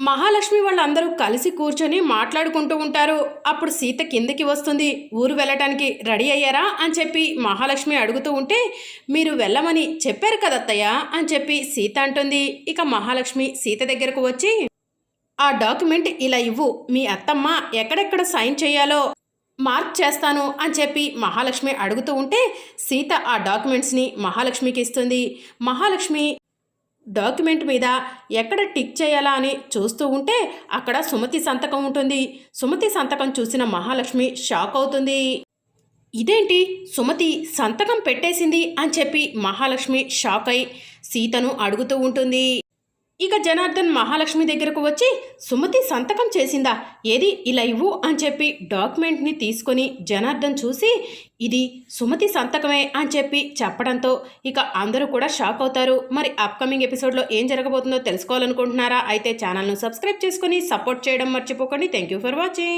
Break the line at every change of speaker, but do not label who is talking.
మహాలక్ష్మి వాళ్ళందరూ కలిసి కూర్చొని మాట్లాడుకుంటూ ఉంటారు. అప్పుడు సీత కిందకి వస్తుంది. ఊరు వెళ్ళటానికి రెడీ అయ్యారా? అని చెప్పి మహాలక్ష్మి అడుగుతూ ఉంటే మీరు వెళ్ళమని చెప్పారు కదత్తయ్య అని చెప్పి సీత అంటుంది. ఇక మహాలక్ష్మి సీత దగ్గరకు వచ్చి ఆ డాక్యుమెంట్ ఇలా ఇవ్వు. మీ అత్తమ్మ ఎక్కడెక్కడ సైన్ చేయాలో మార్క్ చేస్తాను అని చెప్పి మహాలక్ష్మి అడుగుతూ ఉంటే సీత ఆ డాక్యుమెంట్స్ని మహాలక్ష్మికి ఇస్తుంది. మహాలక్ష్మి డాక్యుమెంట్ మీద ఎక్కడ టిక్ చేయాలా అని చూస్తూ ఉంటే అక్కడ సుమతి సంతకం ఉంటుంది. సుమతి సంతకం చూసిన మహాలక్ష్మి షాక్ అవుతుంది. ఇదేంటి? సుమతి సంతకం పెట్టేసింది అని చెప్పి మహాలక్ష్మి షాక్ అయి సీతను అడుగుతూ ఉంటుంది. ఇక జనార్దన్ మహాలక్ష్మి దగ్గరకు వచ్చి సుమతి సంతకం చేసిందా? ఏది ఇలా ఇవ్వు అని చెప్పి డాక్యుమెంట్ని తీసుకొని జనార్దన్ చూసి ఇది సుమతి సంతకమే అని చెప్పి చెప్పడంతో ఇక అందరూ కూడా షాక్ అవుతారు. మరి అప్కమింగ్ ఎపిసోడ్లో ఏం జరగబోతుందో తెలుసుకోవాలనుకుంటున్నారా? అయితే ఛానల్ను సబ్స్క్రైబ్ చేసుకొని సపోర్ట్ చేయడం మర్చిపోకండి. Thank you for watching